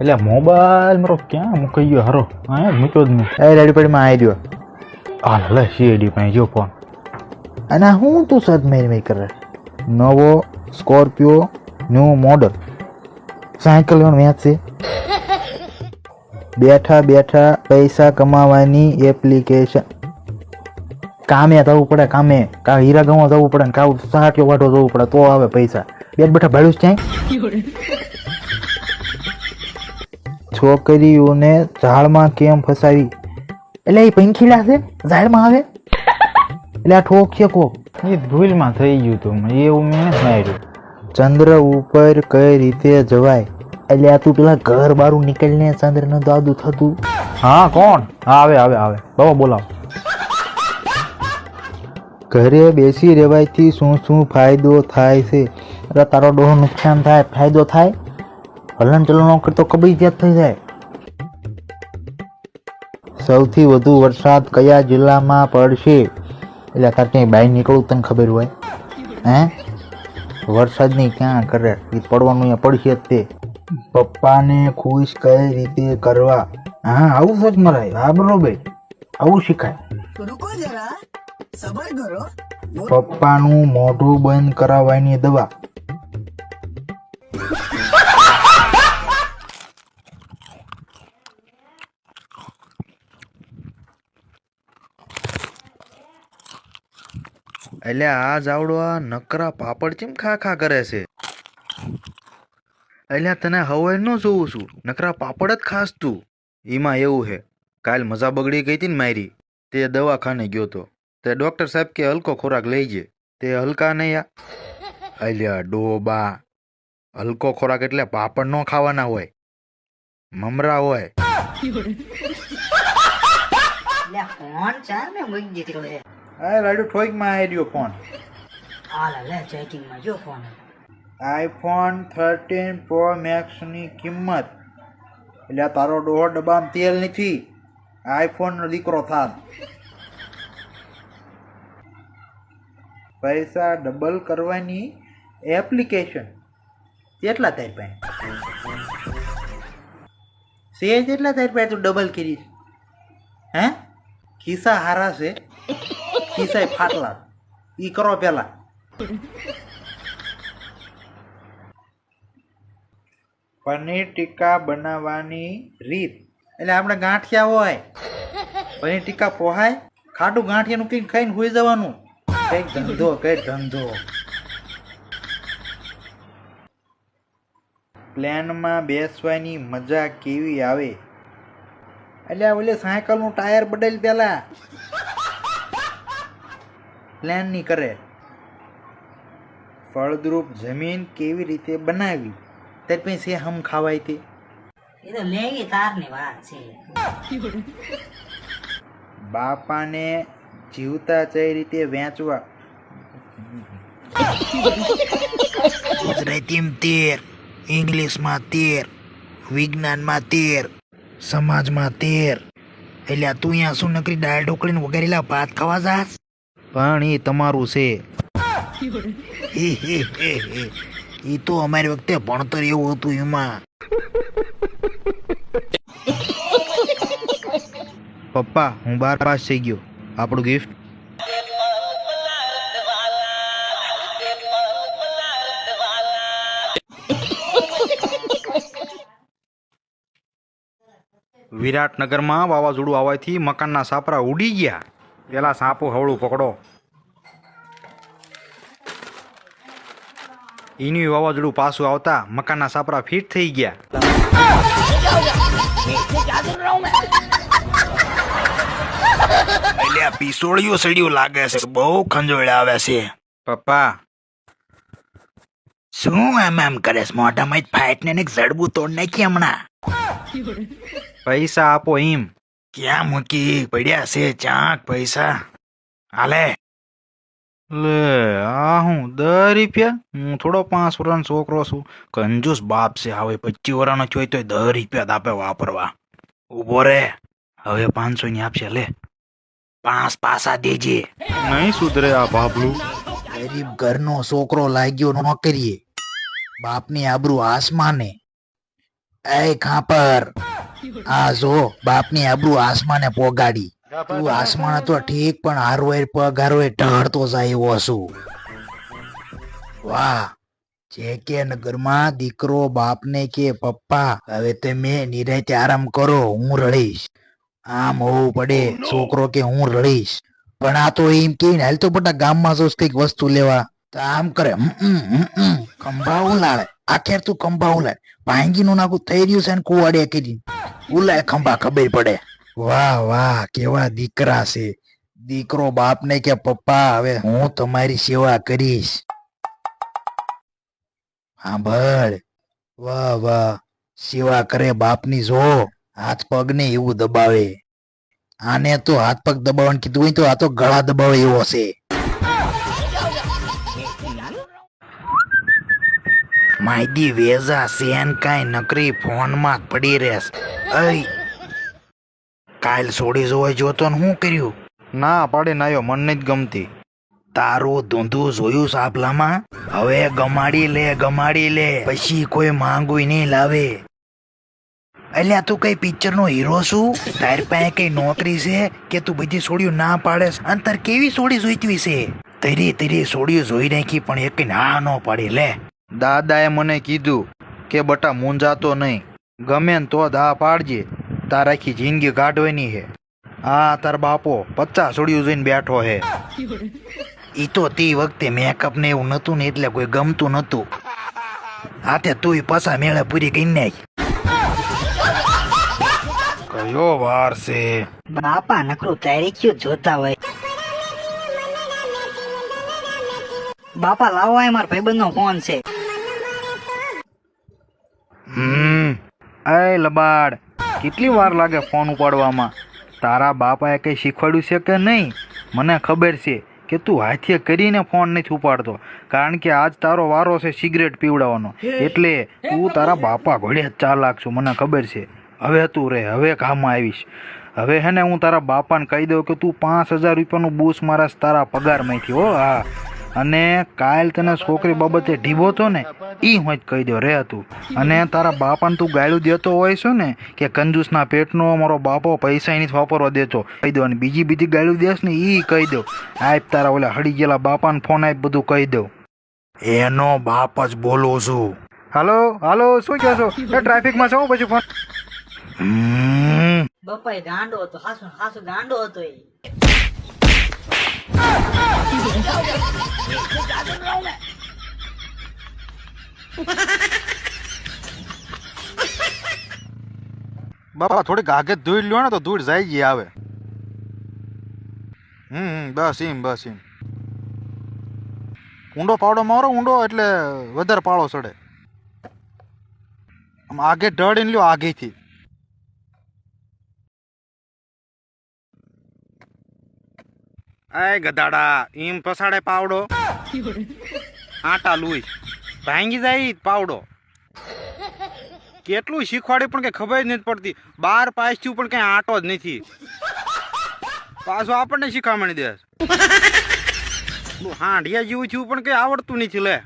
એટલે મોબાઈલ મારો ક્યાં મૂકી ગયો? હારો હા મૂક્યો જ નહીં. એ રેડી પડીમાં આવી ગયો હાલ લે સીએડી પાસે જો ફોન અને હું તું સદ મેર મેર કરે? નવો સ્કોર્પિયો ન્યૂ મોડલ. સાયકલ પણ વેચશે બેઠા બેઠા પૈસા કમાવાની એપ્લિકેશન કામે થવું પડે કામે. કા હીરા ગામમાં જવું પડે ને કાં સાટ્યો વાટો જવું પડે તો આવે પૈસા. બેઠ બેઠા ભાડું ક્યાંય? છોકરીઓને ઝાડમાં કેમ ફસાવી? એટલે એ પંખીલા છે? ઝાડમાં આવે? એટલે આ ઠોક છે કોક એ ભૂલમાં થઈ ગયું તું એવું મેં માર્યું. ચંદ્ર ઉપર કઈ રીતે જવાય? એટલે આ તું પેલા ઘર બારું નીકળીને ચંદ્રનું દાદુ થતું. હા કોણ? હા આવે આવે આવે. બાબા બોલાવો ઘરે બેસી રહેવાયથી શું શું ફાયદો થાય છે? તારો ડોહો નુકસાન થાય ફાયદો થાય? હલન ચલન કરતો કબજિયાત થઈ જાય. સૌથી વધુ વરસાદ કયા જિલ્લામાં પડશે? એટલે અત્યારે ક્યાંય બહાર નીકળવું તને ખબર હોય. હે? વરસાદ વરસાદની ક્યાં કરે? એ પડવાનું અહીંયા પડશે જ તે. પપ્પાને ખુશ કઈ રીતે કરવા? હા આવું સચ મરાય. હા બરોબર. આવું શીખાય. પપ્પાનું મોઢું બંધ કરાવવાની દવા. એટલે આ જાવડવા નકરા પાપડ ચેમ ખા ખા કરે છે? એટલે તને હવે ન જોઉં છું. નકરા પાપડ જ ખાસ તું. એમાં એવું છે કાલ મજા બગડી ગઈ હતી ને મારી. તે દવાખાને ગયો તો. તે ડૉક્ટર સાહેબ કે હલકો ખોરાક લઈજે તે હલકા નહીં આ. અલ્યા, ડોબા. હલકો ખોરાક એટલે પાપડ ન ખાવાના હોય. મમરા હોય. કોણ ચાર ને મૂકી દીધો હે આ લાડુ ઠોઈકમાં આવી રહ્યો ફોન હાલ લે ચેકિંગમાં જો ફોન આઈફોન થર્ટીન પ્રો મેક્સની કિંમત. એટલે તારો ડોહો ડબ્બામાં તેલ નથી. આઈફોનનો દીકરો થાત. પૈસા ડબલ કરવાની એપ્લિકેશન કેટલા તારી પાસે? સેજ કેટલા તારી પાસે તું ડબલ કરીશ હે? ખિસ્સા હારા છે. પેલા પનીર ટીકા બનાવવાની રીત એટલે આપણે પનીર ટીકા પોહાય ખાટું ગાંઠિયાનું કઈ ખાઈને હોઈ જવાનું કંઈક ધંધો કંઈક ધંધો પ્લેનમાં બેસવાની મજા કેવી આવે એટલે આ ઓલે સાયકલનું ટાયર બદલ પેલા પ્લેનની કરે. ફળદ્રુપ જમીન કેવી રીતે બનાવી? તે પછી હમ ખાવાય તે? એ તો લેવી કારની વાત છે. બાપાને જીવતા કઈ રીતે વેચવા. ગુજરાતીમાં તેર ઇંગ્લિશમાં તેર વિજ્ઞાનમાં તેર સમાજમાં તેર. એટલે તું અહીંયા શું નકરી દાળ ઢોકળીને વગેરેલા ભાત ખાવા જાસ પણ એ તમારું છે. એ તો અમારી વખતે ભણતર એવું હતું એમાં. પપ્પા હું બાર પાસ થઈ ગયો. આપણું ગિફ્ટ વિરાટનગરમાં વાવાઝોડું આવવાથી મકાનના સાપરા ઉડી ગયા. પેલા સાપુ હવળું પકડો. એની વાવાઝોડું પાછું આવતા મકાનના સાપરા ફિટ થઈ ગયા. એટલે આ પિસોળિયું સડ્યું લાગે છે બહુ ખંજોળ આવે છે. પપ્પા. શું એમ એમ કરે મોઢામાં ફાઈટ ને જડબું તોડ નાખી હમણાં. પૈસા આપો એમ. ક્યાં મૂકી પડ્યા છે ચાક પૈસા? હાલે. લે આ હું દર રૂપિયા? હું થોડો પાંચ વર્ષનો છોકરો છું. કંજૂસ બાપ છે. હવે પચીસ વર્ષનો છો તો દર રૂપિયા દાપે વાપરવા. ઊભો રે. હવે પાંચસો ની આપશે. લે. પાંચ પાસા દેજે. નહીં સુધરે આ બાબલું. ગરીબ ઘરનો છોકરો લાગ્યો નોકરીએ. કરીએ બાપની આબરૂ આસમાને. એ ખાપર. આ જો બાપની આબરૂ આસમાને પોગાડી. તું આસમાન તો ઠીક પણ હારવેર પગ હારવેર ઢળતો જાય એવો છું. વાહ જે કે નગરમાં દીકરો બાપને કે પપ્પા હવે તમે નિરાતે આરામ કરો હું રડીશ. આમ હોવું પડે છોકરો કે હું રડીશ. પણ આ તો એમ કે હાલ તો બધા ગામમાં જોશ કંઈક વસ્તુ લેવા. તો આમ કરે હમ, લાડે. આખેર તું ખંભા ઉલાડ ભાંગી નું નાખું થઈ રહ્યું છે ને કુવાડે કરી ઉલાય ખંભા ખબર પડે. વાહ વાહ, કેવા દીકરા છે. દીકરો બાપને કે પપ્પા, હવે હું તમારી સેવા કરીશ. સાંભળ. વાહ વાહ, સેવા કરે બાપની, જો હાથ પગ ને એવું દબાવે. આને તો હાથ પગ દબાવવાનું કીધું હોય તો આ તો ગળા દબાવે એવો છે. માયદી વેઝા સેન કાંઈ નકરી ફોનમાં પડી રહેશ. અય. કાલ છોડી જોવા જોતો ને શું કર્યું? ના પાડે નાયો મને જ ગમતી. તારું ધૂંધું જોયું સાપલામાં? હવે ગમાડી લે ગમાડી લે પછી કોઈ માંગુય નહીં લાવે. એટલે તું કઈ પિક્ચર નો હીરો છું? તારી પાસે કઈ નોકરી છે કે તું બધી સોડિયું ના પાડે અંતર કેવી સોડી જોઈતી છે? તરી તરી સોડિયું જોઈ નાખી પણ એક ના ન પાડી લે. દાદાએ મને કીધું કે બટા મૂંઝાતો નહીં. ગમે ને તો દા પાડજે. તાર આખી જિંદગી કાઢવાની હે. હા તાર બાપો પચાસ સોડિયું જોઈને બેઠો હે. એ તો તે વખતે મેકઅપ ને એવું નતું ને એટલે કોઈ ગમતું નતું. આતે તુંય પાછા મેળા પૂરી કરી નાખ. કયો વાર છે? બાપા નકરું તારીખ્યું જોતા હોય. બાપા લાવો મારા ભાઈબંધ નો ફોન છે. હમ. એ લબાડ કેટલી વાર લાગે ફોન ઉપાડવામાં? તારા બાપાએ કંઈ શીખવાડ્યું છે કે નહીં? મને ખબર છે કે તું હાથે કરીને ફોન નથી ઉપાડતો કારણ કે આજ તારો વારો છે સિગરેટ પીવડાવવાનો. એટલે તું તારા બાપા ઘોડે જ ચાલાક છું મને ખબર છે. હવે તું રે હવે કામમાં આવીશ. હવે હે ને હું તારા બાપાને કહી દઉં કે તું પાંચ હજાર રૂપિયાનું બૂસ મારા તારા પગારમાંથી હો હા. અને કાલ તને છોકરી બાબતે ઢીબો તો ને? એ હું જ કહી દો રે તું. અને તારા બાપાને તું ગાળું દેતો હોય છે ને? કે કંજૂસના પેટનો મારો બાપો પૈસા એની વાપરવા દેતો. કહી દો અને બીજી બીજી ગાળું દેશ ને એ કહી દો આપ તારા ઓલા હડી ગયેલા બાપાને ફોન આપ બધું કહી દો એનો બાપ જ બોલું છું. હાલો હાલો શું કહે છો? એ ટ્રાફિકમાં છો પછી ફોન હમ, બાપા ગાંડો હતો હાસુ હાસુ ગાંડો હતો એ. બાપા, થોડીક આગે ધૂળ લ્યો ને તો ધૂળ જાય ગઈ આવે. હમ બસ એમ બસ એમ. ઊંડો પાવડો મારો, ઊંડો એટલે વધારે પાળો ચડે. આમ આગે ઢળીને લ્યો આગેથી આય ગધાડા એમ પસાડે પાવડો. આટા લુઈ. ભાંગી જાય પાવડો. કેટલું શીખવાડે પણ કઈ ખબર જ નથી પડતી. બાર પાસ થયું પણ કઈ આટો જ નથી. પાછું આપણને શીખામણી દે. હાંડિયા જેવું થયું પણ કઈ આવડતું નથી, લે.